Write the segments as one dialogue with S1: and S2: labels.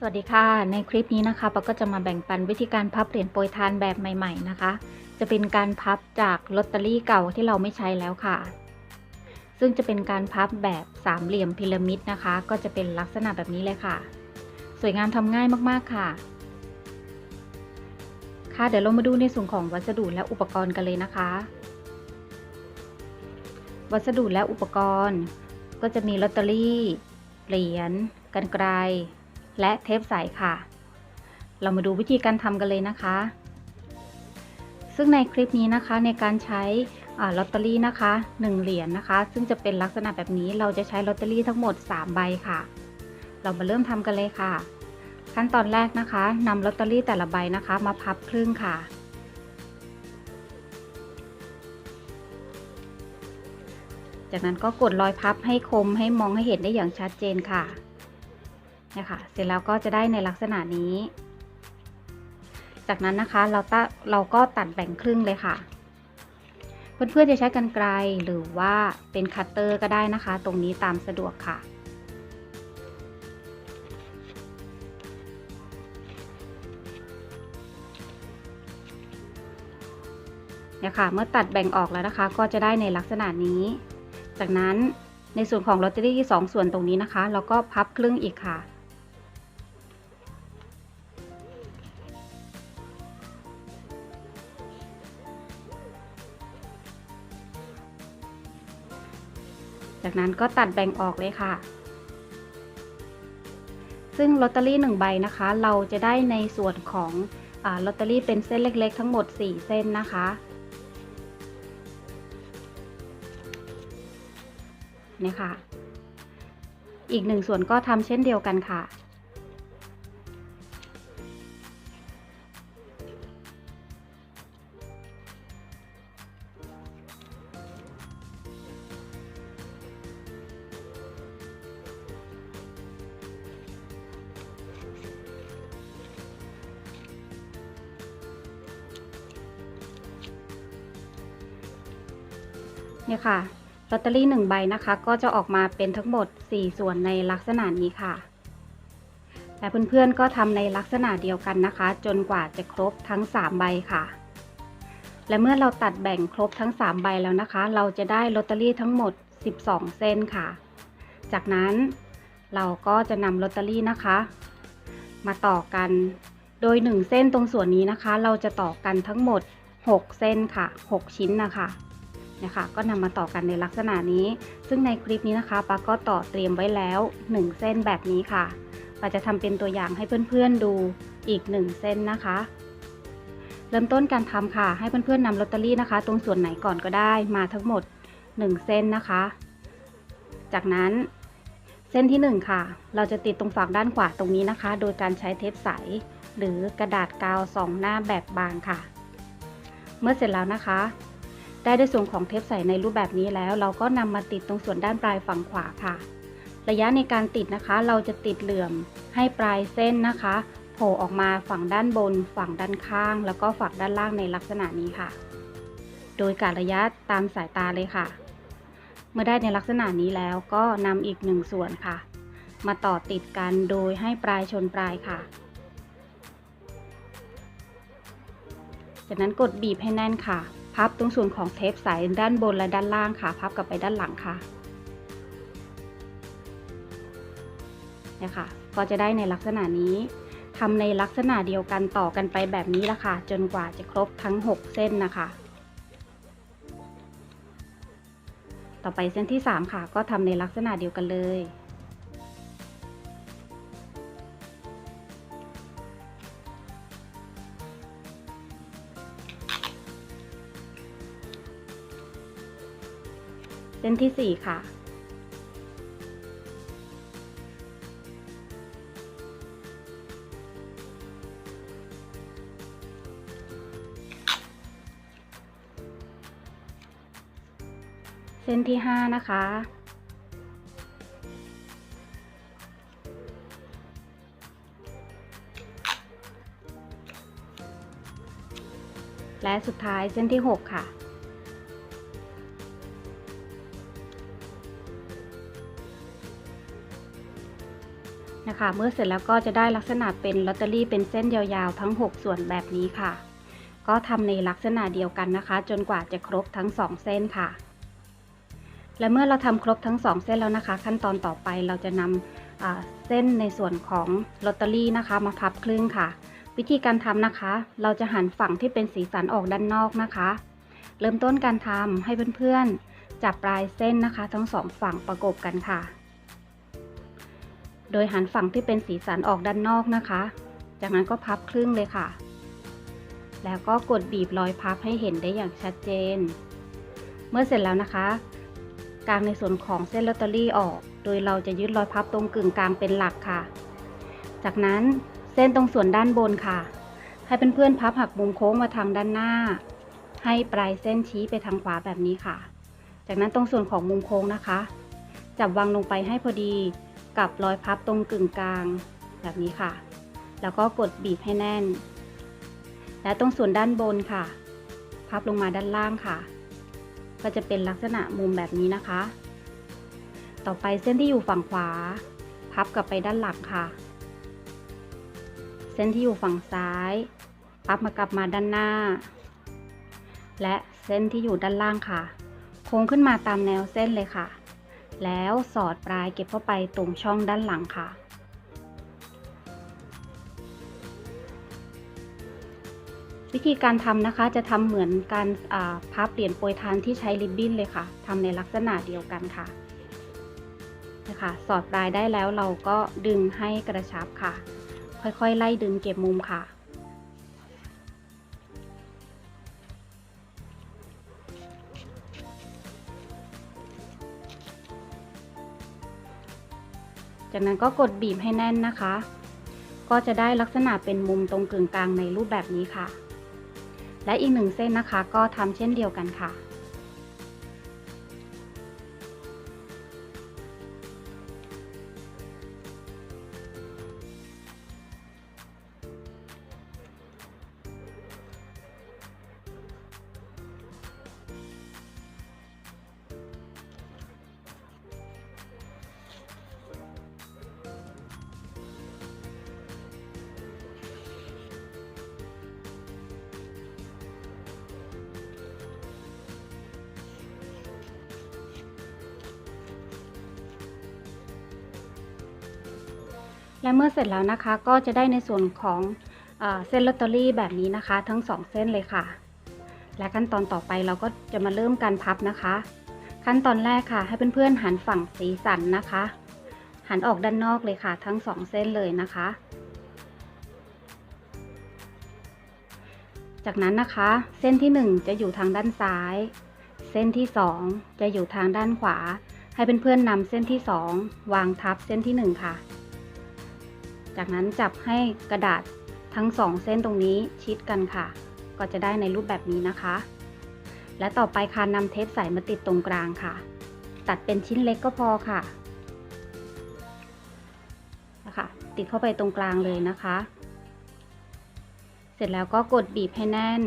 S1: สวัสดีค่ะ ในคลิปนี้นะคะปาก็จะมาแบ่งปันวิธีการพับเหรียญโปรยทานแบบใหม่ ๆนะคะ จะเป็นการพับจากลอตเตอรี่เก่าที่เราไม่ใช้แล้วค่ะ ซึ่งจะเป็นการพับแบบสามเหลี่ยมพีระมิดนะคะ ก็จะเป็นลักษณะแบบนี้เลยค่ะ สวยงามทำง่ายมากๆค่ะ ค่ะเดี๋ยวเรามาดูในส่วนของวัสดุและอุปกรณ์กันเลยนะคะ วัสดุและอุปกรณ์ ก็จะมีลอตเตอรี่เหรียญกันไกร และเทปใสค่ะ เรามาดูวิธีการทำกันเลยนะคะ ซึ่งในคลิปนี้นะคะในการใช้ลอตเตอรี่นะคะ1เหรียญนนะคะ ซึ่งจะเป็นลักษณะแบบนี้เราจะใช้ลอตเตอรี่ทั้งหมด 3 ใบค่ะ เรามาเริ่มทำกันเลยค่ะ ขั้นตอนแรกนะคะนำลอตเตอรี่แต่ละใบนะคะ มาพับครึ่งค่ะจากนั้นก็กดรอยพับให้คมให้มองให้เห็นได้อย่างชัดเจนค่ะ นี่ค่ะเสร็จแล้วก็จะได้ในลักษณะนี้ จากนั้นนะคะเราตเราก็ตัดแบ่งครึ่งเลยค่ะ เพื่อนๆจะใช้กันไกลหรือว่าเป็นคัตเตอร์ก็ได้นะคะ ตรงนี้ตามสะดวกค่ะเนี่ยค่ะเมื่อตัดแบ่งออกแล้วนะคะ ก็จะได้ในลักษณะนี้ จากนั้นในส่วนของลอตเตอรี่สองส่วนตรงนี้นะคะ เราก็พับครึ่งอีกค่ะ จากนั้นก็ตัดแบ่งออกเลยค่ะ ซึ่งลอตเตอรี่1ใบนะคะ เราจะได้ในส่วนของลอตเตอรี่เป็นเส้นเล็กๆ ทั้งหมด 4 เส้นนะคะ นี่ค่ะ อีกหนึ่งส่วนก็ทำเช่นเดียวกันค่ะ เนี่ยค่ะลอตเตอรี่1ใบนะคะ ก็จะออกมาเป็นทั้งหมด 4 ส่วนในลักษณะนี้ค่ะ และเพื่อนๆก็ทำในลักษณะเดียวกันนะคะ จนกว่าจะครบทั้ง 3 ใบค่ะ และเมื่อเราตัดแบ่งครบทั้ง 3 ใบแล้วนะคะ เราจะได้ลอตเตอรี่ทั้งหมด 12 เส้นค่ะ จากนั้นเราก็จะนำลอตเตอรี่นะคะ มาต่อกัน โดย 1 เส้นตรงส่วนนี้นะคะ เราจะต่อกันทั้งหมด 6 เส้นค่ะ 6 ชิ้นนะคะ นะคะก็นำมาต่อกันในลักษณะนี้ ซึ่งในคลิปนี้นะคะปาก็ต่อเตรียมไว้แล้ว 1 เส้นแบบนี้ค่ะปาจะทำเป็นตัวอย่างให้เพื่อนๆดูอีก 1 เส้นนะคะ เริ่มต้นการทำค่ะ ให้เพื่อนๆนำลอตเตอรี่นะคะ ตรงส่วนไหนก่อนก็ได้มาทั้งหมด 1 เส้นนะคะ จากนั้นเส้นที่ 1 ค่ะ เราจะติดตรงฝั่งด้านขวาตรงนี้นะคะ โดยการใช้เทปใส หรือกระดาษกาวสองหน้าแบบบางค่ะ เมื่อเสร็จแล้วนะคะ ได้ด้วยส่วนของเทปใสในรูปแบบนี้แล้ว เราก็นำมาติดตรงส่วนด้านปลายฝั่งขวาค่ะ ระยะในการติดนะคะ เราจะติดเหลื่อมให้ปลายเส้นนะคะโผล่ออกมาฝั่งด้านบน ฝั่งด้านข้าง แล้วก็ฝั่งด้านล่างในลักษณะนี้ค่ะ โดยการระยะตามสายตาเลยค่ะ เมื่อได้ในลักษณะนี้แล้วก็นำอีกหนึ่งส่วนค่ะ มาต่อติดกันโดยให้ปลายชนปลายค่ะจากนั้นกดบีบให้แน่นค่ะ พับตรงส่วนของเทปใสด้านบนและด้านล่างค่ะ พับกลับไปด้านหลังค่ะเนี่ยค่ะ ก็จะได้ในลักษณะนี้ทำในลักษณะเดียวกันต่อกันไปแบบนี้ละค่ะ จนกว่าจะครบทั้ง 6 เส้นนะคะ ต่อไปเส้นที่ 3 ค่ะ ก็ทำในลักษณะเดียวกันเลย ส้นที่ 4 ค่ะ เส้นที่ 5 นะคะและสุดท้ายเส้นที่ 6 ค่ะ คะเมื่อเสร็จแล้วก็จะได้ลักษณะเป็นลอตเตอรี่เป็นเส้นยาวๆ ทั้ง 6 ส่วนแบบนี้ค่ะ ก็ทำในลักษณะเดียวกันนะคะ จนกว่าจะครบทั้ง 2 เส้นค่ะ และเมื่อเราทำครบทั้ง 2 เส้นแล้วนะคะ ขั้นตอนต่อไปเราจะนำอ่าเส้นในส่วนของลอตเตอรี่นะคะ มาพับครึ่งค่ะ วิธีการทำนะคะ เราจะหันฝั่งที่เป็นสีสันออกด้านนอกนะคะ เริ่มต้นการทำให้เพื่อนๆจับปลายเส้นนะคะ ทั้งสองฝั่งประกบกันค่ะ โดยหันฝั่งที่เป็นสีสันออกด้านนอกนะคะ จากนั้นก็พับครึ่งเลยค่ะ แล้วก็กดบีบรอยพับให้เห็นได้อย่างชัดเจน เมื่อเสร็จแล้วนะคะกางในส่วนของเส้นลอตเตอรี่ออก โดยเราจะยึดรอยพับตรงกึ่งกลางเป็นหลักค่ะ จากนั้นเส้นตรงส่วนด้านบนค่ะ ให้เพื่อนๆพับหักมุมโค้งมาทางด้านหน้า ให้ปลายเส้นชี้ไปทางขวาแบบนี้ค่ะ จากนั้นตรงส่วนของมุมโค้งนะคะ จับวางลงไปให้พอดี กับรอยพับตรงกึ่งกลางแบบนี้ค่ะ แล้วก็กดบีบให้แน่น และตรงส่วนด้านบนค่ะ พับลงมาด้านล่างค่ะ ก็จะเป็นลักษณะมุมแบบนี้นะคะ ต่อไปเส้นที่อยู่ฝั่งขวา พับกลับไปด้านหลังค่ะ เส้นที่อยู่ฝั่งซ้าย พับมากลับมาด้านหน้า และเส้นที่อยู่ด้านล่างค่ะ โค้งขึ้นมาตามแนวเส้นเลยค่ะ แล้วสอดปลายเก็บเข้าไปตรงช่องด้านหลังค่ะ วิธีการทำนะคะจะทำเหมือนการาพับเหรียญโปรยทานที่ใช้ริบบิ้นเลยค่ะทำในลักษณะเดียวกันค่ะนะคะสอดปลายได้แล้วเราก็ดึงให้กระชับค่ะ ค่อยๆ ไล่ดึงเก็บมุมค่ะ จากนั้นก็กดบีบให้แน่นนะคะ ก็จะได้ลักษณะเป็นมุมตรงกึ่งกลางในรูปแบบนี้ค่ะ และอีกหนึ่งเส้นนะคะ ก็ทำเช่นเดียวกันค่ะ และเมื่อเสร็จแล้วนะคะก็จะได้ในส่วนของเอเส้นลอตเตอรี่แบบนี้นะคะ ทั้ง 2 เส้นเลยค่ะ และขั้นตอนต่อไปเราก็จะมาเริ่มการพับนะคะ ขั้นตอนแรกค่ะ ให้เพื่อนๆหันฝั่งสีสันนะคะ หันออกด้านนอกเลยค่ะ ทั้ง 2 เส้นเลยนะคะ จากนั้นนะคะ เส้นที่ 1 จะอยู่ทางด้านซ้าย เส้นที่ 2 จะอยู่ทางด้านขวา ให้เพื่อนๆนำเส้นที่ 2 วางทับเส้นที่ 1 ค่ะ จากนั้นจับให้กระดาษทั้งสองเส้นตรงนี้ชิดกันค่ะ ก็จะได้ในรูปแบบนี้นะคะ และต่อไปค่ะนำเทปใสมาติดตรงกลางค่ะ ตัดเป็นชิ้นเล็กก็พอค่ะนะคะติดเข้าไปตรงกลางเลยนะคะ เสร็จแล้วก็กดบีบให้แน่น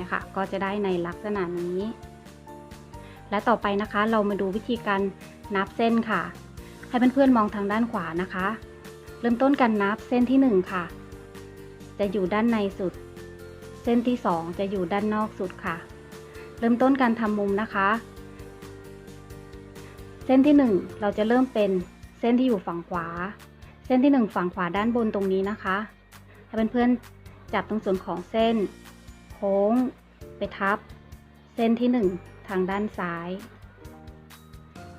S1: นะคะก็จะได้ในลักษณะนี้ และต่อไปนะคะเรามาดูวิธีการนับเส้นค่ะ ให้เพื่อนๆมองทางด้านขวานะคะ เริ่มต้นการนับเส้นที่ 1 ค่ะ จะอยู่ด้านในสุด เส้นที่ 2 จะอยู่ด้านนอกสุดค่ะ เริ่มต้นการทำมุมนะคะ เส้นที่ 1 เราจะเริ่มเป็นเส้นที่อยู่ฝั่งขวา เส้นที่ 1 ฝั่งขวาด้านบนตรงนี้นะคะให้เพื่อนๆจับตรงส่วนของเส้น โค้งไปทับ เส้นที่ 1 ทางด้านซ้าย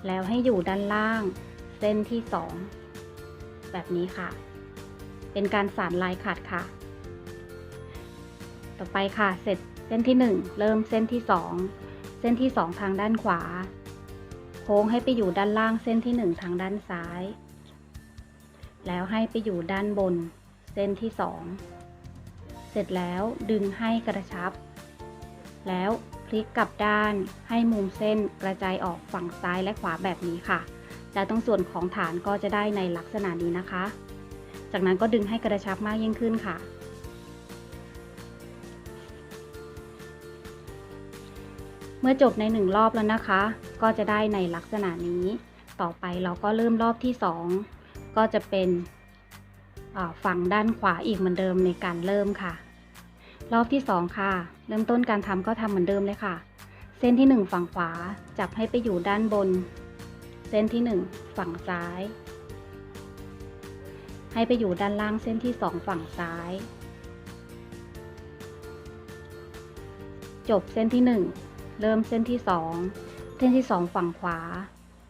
S1: แล้วให้อยู่ด้านล่าง เส้นที่ 2 แบบนี้ค่ะ เป็นการสานลายขัดค่ะ ต่อไปค่ะ เสร็จเส้นที่ 1 เริ่มเส้นที่ 2 เส้นที่ 2 ทางด้านขวา โค้งให้ไปอยู่ด้านล่างเส้นที่ 1 ทางด้านซ้าย แล้วให้ไปอยู่ด้านบน เส้นที่ 2 เสร็จแล้วดึงให้กระชับ แล้วพลิกกลับด้านให้มุมเส้นกระจายออกฝั่งซ้ายและขวาแบบนี้ค่ะ และตรงส่วนของฐานก็จะได้ในลักษณะนี้นะคะ จากนั้นก็ดึงให้กระชับมากยิ่งขึ้นค่ะ เมื่อจบในหนึ่งรอบแล้วนะคะ ก็จะได้ในลักษณะนี้ ต่อไปเราก็เริ่มรอบที่ก็จะเป็นฝั่งด้านขวาอีกเหมือนเดิมในการเริ่มค่ะ รอบที่สองค่ะ เริ่มต้นการทำก็ทำเหมือนเดิมเลยค่ะ เส้นที่หนึ่งฝั่งขวาจับให้ไปอยู่ด้านบน ส้นที่หนึ่งฝั่งซ้าย ให้ไปอยู่ด้านล่างเส้นที่สองฝั่งซ้าย จบเส้นที่หนึ่งเริ่มเส้นที่สองเส้นที่สองฝั่งขวา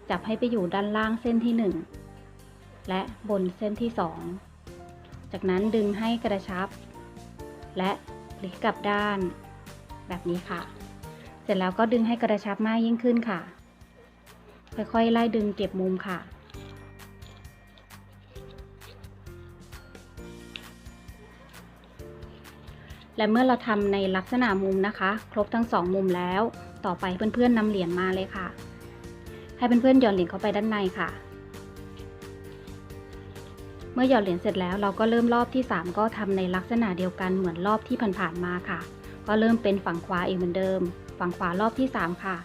S1: จับให้ไปอยู่ด้านล่างเส้นที่หนึ่งและบนเส้นที่สองจากนั้นดึงให้กระชับ และพลิกกลับด้าน แบบนี้ค่ะ เสร็จแล้วก็ดึงให้กระชับมากยิ่งขึ้นค่ะ ค่อยๆ ไล่ดึงเก็บมุมค่ะ และเมื่อเราทำในลักษณะมุมนะคะ ครบทั้งสองมุมแล้ว ต่อไปเพื่อนๆนำเหรียญมาเลยค่ะ ให้เพื่อนๆหย่อนเหรียญเข้าไปด้านในค่ะ เมื่อหย่อนเหรียญเสร็จแล้วเราก็เริ่มรอบที่ 3 ก็ทำในลักษณะเดียวกันเหมือนรอบที่ผ่านๆมาค่ะ ก็เริ่มเป็นฝั่งขวาอีกเหมือนเดิม ฝั่งขวารอบที่ 3 ค่ะ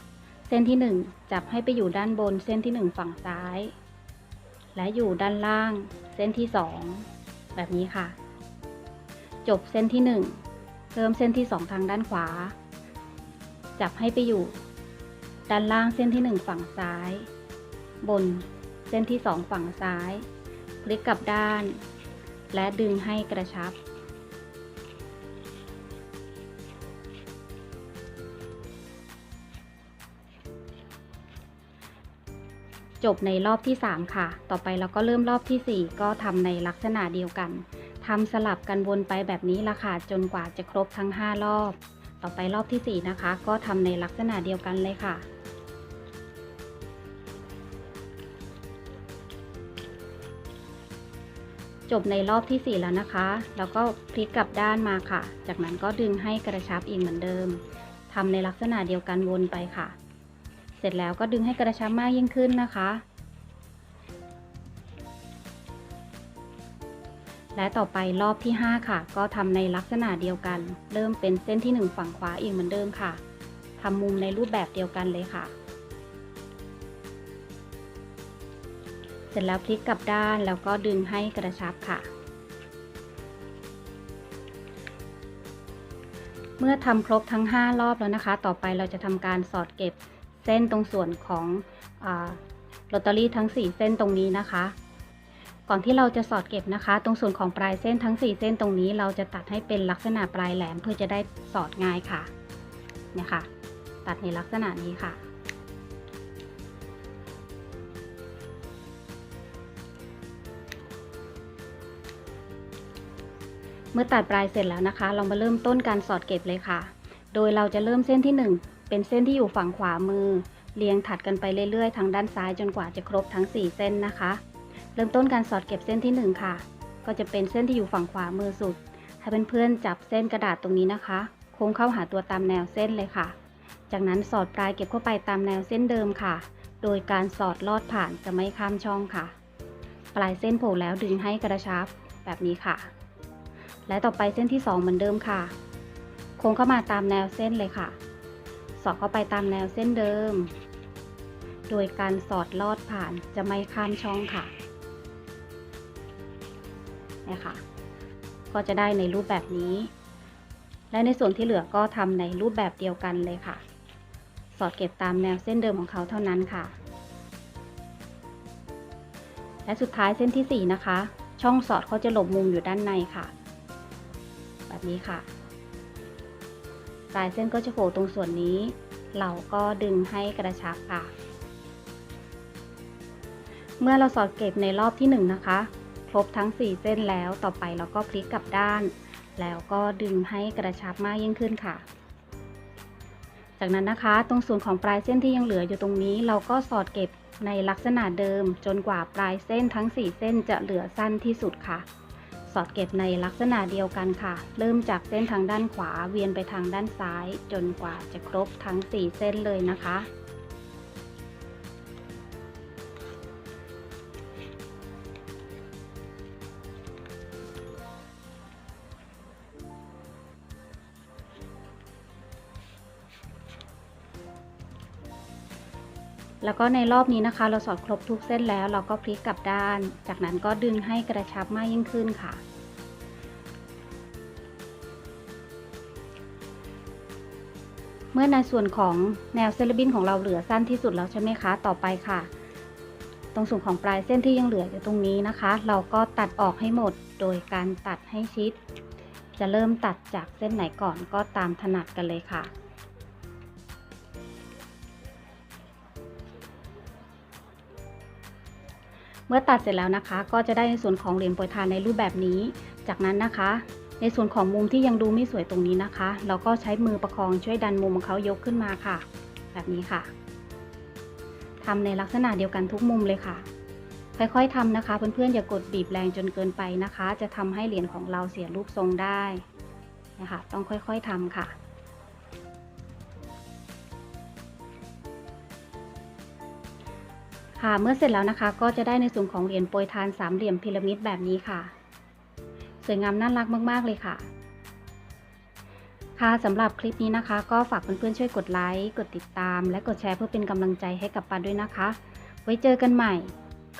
S1: เส้นที่ 1 จับให้ไปอยู่ด้านบนเส้นที่ 1 ฝั่งซ้าย และอยู่ด้านล่างเส้นที่ 2 แบบนี้ค่ะ จบเส้นที่ 1 เริ่มเส้นที่ 2 ทางด้านขวา จับให้ไปอยู่ ด้านล่างเส้นที่ 1 ฝั่งซ้าย บนเส้นที่ 2 ฝั่งซ้าย พลิกกลับด้าน และดึงให้กระชับ จบในรอบที่ 3 ค่ะ ต่อไปเราก็เริ่มรอบทีสี่ 4 ก็ทำในลักษณะเดียวกันทำสลับกันวนไปแบบนี้ละค่ะ จนกว่าจะครบทั้ง 5 รอบ ต่อไปรอบทีสี่ 4 นะคะ ก็ทำในลักษณะเดียวกันเลยค่ะจบในรอบที่ 4 แล้วนะคะ แล้วก็พลิกกลับด้านมาค่ะ จากนั้นก็ดึงให้กระชับอีกเหมือนเดิม ทำในลักษณะเดียวกันวนไปค่ะ เสร็จแล้วก็ดึงให้กระชับมากยิ่งขึ้นนะคะ และต่อไปรอบที่ 5 ค่ะ ก็ทำในลักษณะเดียวกัน เริ่มเป็นเส้นที่ 1 ฝั่งขวาอีกเหมือนเดิมค่ะทำมุมในรูปแบบเดียวกันเลยค่ะ เสร็จแล้วพลิกกลับด้านแล้วก็ดึงให้กระชับค่ะเมื่อทำครบทั้ง 5 รอบแล้วนะคะ ต่อไปเราจะทำการสอดเก็บ ส้นตรงส่วนของอลอตเตอรี่ทั้ง 4 เส้นตรงนี้นะคะ ก่อนที่เราจะสอดเก็บนะคะ ตรงส่วนของปลายเส้นทั้ง 4 เส้นตรงนี้ เราจะตัดให้เป็นลักษณะปลายแหลมเพื่อจะได้สอดง่ายค่ะเนี่ยค่ะ ตัดในลักษณะนี้ค่ะเมื่อตัดปลายเสร็จแล้วนะคะ เรามาเริ่มต้นการสอดเก็บเลยค่ะ โดยเราจะเริ่มเส้นที่ 1 เป็นเส้นที่อยู่ฝั่งขวามือ เรียงถัดกันไปเรื่อยๆ ทางด้านซ้ายจนกว่าจะครบทั้ง 4 เส้นนะคะ เริ่มต้นการสอดเก็บเส้นที่ 1 ค่ะ ก็จะเป็นเส้นที่อยู่ฝั่งขวามือสุด ให้เพื่อนๆจับเส้นกระดาษตรงนี้นะคะ โค้งเข้าหาตัวตามแนวเส้นเลยค่ะ จากนั้นสอดปลายเก็บเข้าไปตามแนวเส้นเดิมค่ะ โดยการสอดลอดผ่านจะไม่ข้ามช่องค่ะ ปลายเส้นโผล่แล้วดึงให้กระชับแบบนี้ค่ะ และต่อไปเส้นที่ 2 เหมือนเดิมค่ะ โค้งเข้ามาตามแนวเส้นเลยค่ะ อดเข้าไปตามแนวเส้นเดิม โดยการสอดลอดผ่านจะไม่ข้ามช่องค่ะนี่ค่ะ ก็จะได้ในรูปแบบนี้ และในส่วนที่เหลือก็ทำในรูปแบบเดียวกันเลยค่ะ สอดเก็บตามแนวเส้นเดิมของเขาเท่านั้นค่ะ และสุดท้ายเส้นที่ 4 นะคะ ช่องสอดเขาจะหลบมุมอยู่ด้านในค่ะ แบบนี้ค่ะ ปลายเส้นก็จะโผล่ตรงส่วนนี้ เราก็ดึงให้กระชับค่ะ เมื่อเราสอดเก็บในรอบที่ 1 นะคะ ครบทั้ง 4 เส้นแล้วต่อไปเราก็พลิกกลับด้าน แล้วก็ดึงให้กระชับมากยิ่งขึ้นค่ะ จากนั้นนะคะ ตรงส่วนของปลายเส้นที่ยังเหลืออยู่ตรงนี้ เราก็สอดเก็บในลักษณะเดิมจนกว่าปลายเส้นทั้ง 4 เส้นจะเหลือสั้นที่สุดค่ะ อดเก็บในลักษณะเดียวกันค่ะ เริ่มจากเส้นทางด้านขวาเวียนไปทางด้านซ้าย จนกว่าจะครบทั้ง 4 เส้นเลยนะคะ แล้วก็ในรอบนี้นะคะ เราสอดครบทุกเส้นแล้ว เราก็พลิกกลับด้าน จากนั้นก็ดึงให้กระชับมากยิ่งขึ้นค่ะ เมื่อในส่วนของแนวเซลบินของเราเหลือสั้นที่สุดแล้วใช่ไหมคะ ต่อไปค่ะ ตรงส่วนของปลายเส้นที่ยังเหลืออยู่ตรงนี้นะคะ เราก็ตัดออกให้หมดโดยการตัดให้ชิด จะเริ่มตัดจากเส้นไหนก่อนก็ตามถนัดกันเลยค่ะ เมื่อตัดเสร็จแล้วนะคะ ก็จะได้ในส่วนของเหรียญโปรยทานในรูปแบบนี้ จากนั้นนะคะ ในส่วนของมุมที่ยังดูไม่สวยตรงนี้นะคะ เราก็ใช้มือประคองช่วยดันมุมของเขายกขึ้นมาค่ะ แบบนี้ค่ะทำในลักษณะเดียวกันทุกมุมเลยค่ะ ค่อยๆทำนะคะ เพื่อนๆอย่ากดบีบแรงจนเกินไปนะคะ จะทำให้เหรียญของเราเสียรูปทรงได้นะคะต้องค่อยๆทำค่ะ ค่ะเมื่อเสร็จแล้วนะคะ ก็จะได้ในส่วนของเหรียญโปรยทานสามเหลี่ยมพีระมิดแบบนี้ค่ะ สวยงามน่ารักมาก ๆ เลยค่ะ ค่ะสำหรับคลิปนี้นะคะ ก็ฝากเพื่อนๆช่วยกดไลค์กดติดตาม และกดแชร์เพื่อเป็นกำลังใจให้กับปาด้วยนะคะ ไว้เจอกันใหม่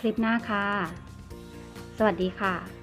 S1: คลิปหน้าค่ะ สวัสดีค่ะ